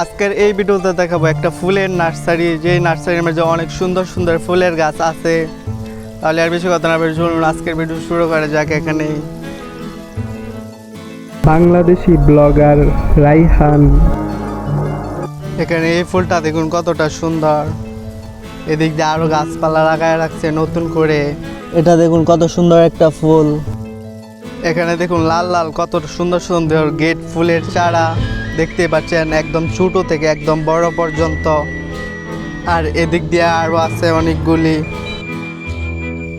আজকের এই ভিডিওতে দেখাবো একটা ফুলের নার্সারি যে নার্সারির মধ্যে অনেক সুন্দর সুন্দর ফুলের গাছ আছে। তাহলে আর বেশি কথা না বলে চলুন আজকের ভিডিও শুরু করা যাক এখানে বাংলাদেশি ব্লগার রাইহান। এখানে এই ফুলটা দেখুন কতটা সুন্দর। এদিক দিয়ে আরও গাছপালা লাগায় রাখছে নতুন করে। এটা দেখুন কত সুন্দর একটা ফুল। এখানে দেখুন লাল লাল কত সুন্দর সুন্দর গেট ফুলের চারা। দেখতে পাচ্ছেন, একদম ছোটো থেকে একদম বড় পর্যন্ত। আর এদিক দিয়ে আরও আছে অনেকগুলি।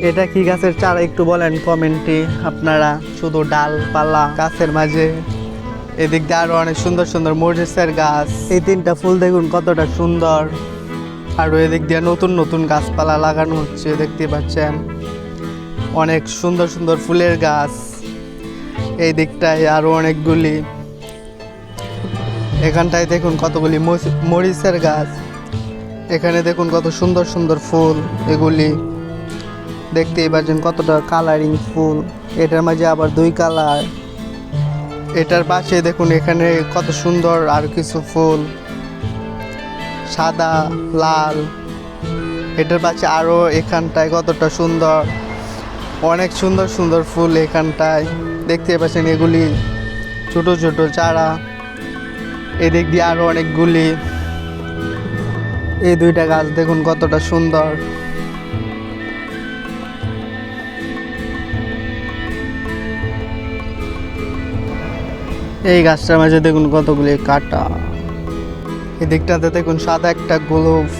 এটা কি গাছের চারা? একটু বলেন কমেন্টে আপনারা। শুধু ডালপালা গাছের মাঝে। এদিক দিয়ে আরও অনেক সুন্দর সুন্দর মরিচের গাছ। এই তিনটা ফুল দেখুন কতটা সুন্দর। আর এদিক দিয়ে নতুন নতুন গাছপালা লাগানো হচ্ছে, দেখতে পাচ্ছেন। অনেক সুন্দর সুন্দর ফুলের গাছ। এই দিকটায় আরও অনেকগুলি এখানটায় দেখুন কতগুলি মরিচ- মরিচের গাছ। এখানে দেখুন কত সুন্দর সুন্দর ফুল, এগুলি। দেখতেই পাচ্ছেন কতটা কালারিং ফুল। এটার মাঝে আবার দুই কালার এটার পাশে দেখুন এখানে কত সুন্দর আর কিছু ফুল। সাদা, লাল। এটার পাশে আরও এখানটায় কতটা সুন্দর। অনেক সুন্দর সুন্দর ফুল এখানটায়। দেখতে পাচ্ছেন এগুলি ছোট ছোট চারা। এদিক দিয়ে আরও অনেকগুলি এই দুইটা গাছ দেখুন কতটা সুন্দর। এই গাছটার মাঝে দেখুন কতগুলি কাটা। এদিকটাতে দেখুন সাদা একটা গোলফ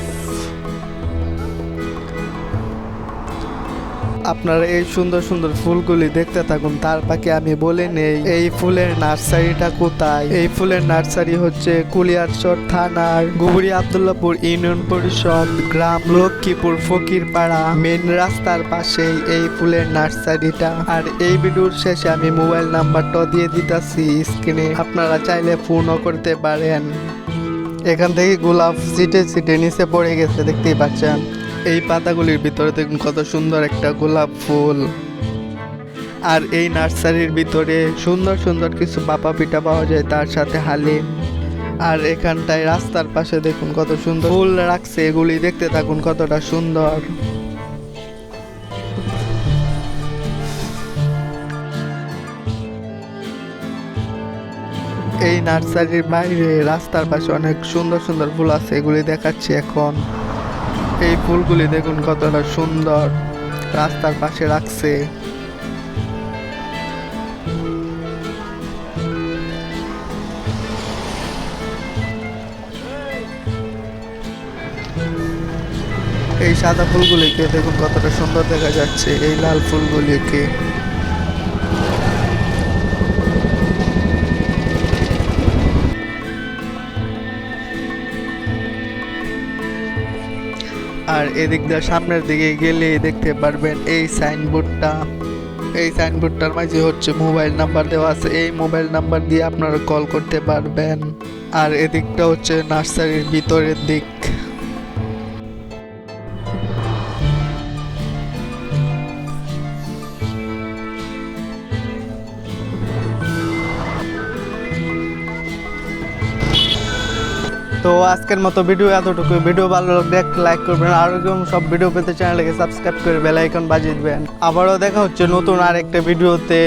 আপনারা এই সুন্দর সুন্দর ফুলগুলি দেখতে থাকুন। তার পাকে আমি বলে নেই, এই ফুলের নার্সারিটা কোথায়? এই ফুলের নার্সারি হচ্ছে কুলিয়ারচর থানার গুবরি আবদুল্লাপুর ইউনিয়ন পরিষদ, গ্রাম লক্ষ্মীপুর ফকিরপাড়া মেন রাস্তার পাশেই এই ফুলের নার্সারিটা। আর এই ভিডিওর শেষে আমি মোবাইল নাম্বারটা দিয়ে দিতেছি স্ক্রিনে। আপনারা চাইলে ফোনও করতে পারেন। এখান থেকে গোলাপ সিটে সিটে নিচে পড়ে গেছে, দেখতেই পাচ্ছেন। এই পাতাগুলির ভিতরে দেখুন কত সুন্দর একটা গোলাপ ফুল। আর এই নার্সারির ভিতরে সুন্দর সুন্দর কিছু বাপা পিঠা পাওয়া যায় তার সাথে হালিম আর এখানটায় রাস্তার পাশে দেখুন কত সুন্দর ফুল রাখছে, এগুলি দেখতে থাকুন কতটা সুন্দর। এই নার্সারির বাইরে রাস্তার পাশে অনেক সুন্দর সুন্দর ফুল আছে, এগুলি দেখাচ্ছি এখন। এই ফুলগুলি দেখুন কতটা সুন্দর রাস্তার পাশে রাখছে। এই সাদা ফুলগুলিকে দেখুন কতটা সুন্দর দেখা যাচ্ছে, এই লাল ফুলগুলিকে। আর এদিক দিয়ে সামনের দিকে গেলে দেখতে পারবেন এই সাইনবোর্ডটা এই সাইনবোর্ডটার মাঝে হচ্ছে মোবাইল নাম্বার দেওয়া আছে। এই মোবাইল নাম্বার দিয়ে আপনারা কল করতে পারবেন। আর এদিকটা হচ্ছে নার্সারির ভিতরের দিক। তো আজকের মতো ভিডিও এতটুকু ভিডিও ভালো লাগলে লাইক করবেন। আর এরকম সব ভিডিও পেতে চ্যানেলকে সাবস্ক্রাইব করে বেল আইকন বাজিয়ে দিবেন। আবারও দেখা হচ্ছে নতুন আর একটা ভিডিওতে।